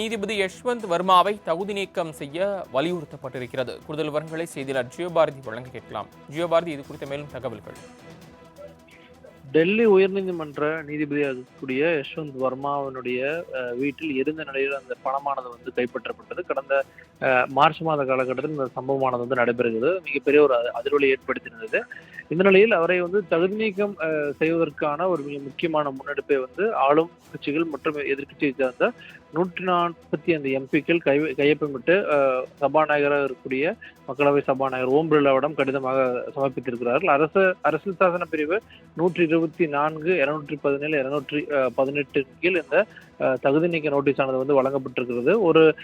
நீதிபதி யஷ்வந்த் வர்மாவை தகுதி நீக்கம் செய்ய வலியுறுத்தப்பட்டிருக்கிறது. கூடுதல் விவரங்களை செய்தியாளர் ஜியோபாரதி வழங்க கேட்கலாம். ஜியோபாரதி இது குறித்த மேலும் தகவல்கள். டெல்லி உயர்நீதிமன்ற நீதிபதியாக இருக்கக்கூடிய யஷ்வந்த் வர்மாவினுடைய வீட்டில் இருந்த நிலையில் அந்த பணமானது வந்து கைப்பற்றப்பட்டது. கடந்த மார்ச் மாத காலகட்டத்தில் இந்த சம்பவமானது வந்து நடைபெறுகிறது. மிகப்பெரிய ஒரு அ- அதிர்வலை இந்த நிலையில் அவரை வந்து தகுதி நீக்கம் அஹ், செய்வதற்கான ஒரு மிக முக்கியமான முன்னெடுப்பை வந்து ஆளும் கட்சிகள் மற்றும் எதிர்க்கட்சியை சேர்ந்த நூற்றி நாற்பத்தி ஐந்து எம்பிக்கள் கை கையொப்பமிட்டு சபாநாயகராக இருக்கக்கூடிய மக்களவை சபாநாயகர் ஓம் பிர்லாவிடம் கடிதமாக சமர்ப்பித்திருக்கிறார்கள். அரசு அரசியல் சாசன பிரிவு நூற்றி இருபத்தி நான்கு இருநூற்றி பதினேழு இருநூற்றி பதினெட்டு கீழ் இந்த தகுதி நீக்க நோட்டீஸ் ஆனது வந்து வழங்கப்பட்டிருக்கிறது. ஒரு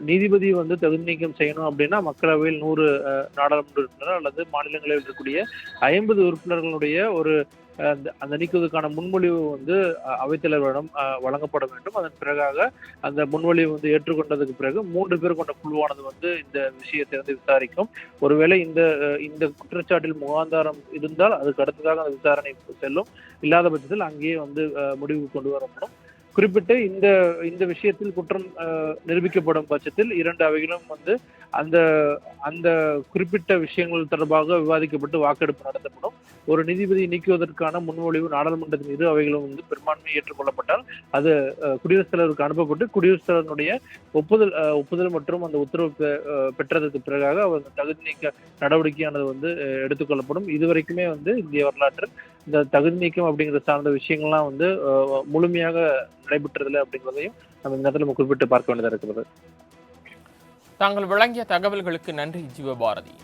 நீதிபதி வந்து தகுதி நீக்கம் செய்யணும் அப்படின்னா மக்களவையில் நூறு நாடாளுமன்ற உறுப்பினர் அல்லது மாநிலங்களில் இருக்கக்கூடிய ஐம்பது உறுப்பினர்களுடைய ஒரு அந்த- அந்த நீக்குவதற்கான முன்மொழிவு வந்து அவைத்தலைவரிடம் வழங்கப்பட வேண்டும். அதன் பிறகாக அந்த முன்மொழிவு வந்து ஏற்றுக்கொண்டதுக்கு பிறகு மூன்று பேர் கொண்ட குழுவானது வந்து இந்த விஷயத்தை வந்து விசாரிக்கும். ஒருவேளை இந்த இந்த குற்றச்சாட்டில் முகாந்தாரம் இருந்தால் அதுக்கு அடுத்ததாக அந்த விசாரணை செல்லும். இல்லாத பட்சத்தில் அங்கேயே வந்து முடிவு கொண்டு வரப்படும். குறிப்பிட்டு இந்த இந்த விஷயத்தில் குற்றம் அஹ், நிரூபிக்கப்படும் பட்சத்தில் இரண்டு அவைகளும் வந்து அந்த அந்த குறிப்பிட்ட விஷயங்கள் தொடர்பாக விவாதிக்கப்பட்டு வாக்கெடுப்பு நடத்தப்படும். ஒரு நீதிபதி நீக்குவதற்கான முன்மொழிவு நாடாளுமன்றத்தின் இரு அவைகளும் வந்து பெரும்பான்மை ஏற்றுக்கொள்ளப்பட்டால் அது குடியரசுத் தலைவருக்கு அனுப்பப்பட்டு குடியரசுத் தலைவருடைய ஒப்புதல் ஒப்புதல் மற்றும் அந்த உத்தரவு பெற்றதற்கு பிறகாக அவர் தகுதி நீக்க நடவடிக்கையானது வந்து எடுத்துக்கொள்ளப்படும். இதுவரைக்குமே வந்து இந்திய வரலாற்றில் இந்த தகுதி நீக்கம் அப்படிங்கிற சார்ந்த விஷயங்கள்லாம் வந்து முழுமையாக நடைபெற்றதில்லை அப்படிங்கிறதையும் நம்ம இந்த நேரத்தில் நம்ம குறிப்பிட்டு பார்க்க வேண்டியதாக இருக்கிறது. தாங்கள் வழங்கிய தகவல்களுக்கு நன்றி ஜீவபாரதி.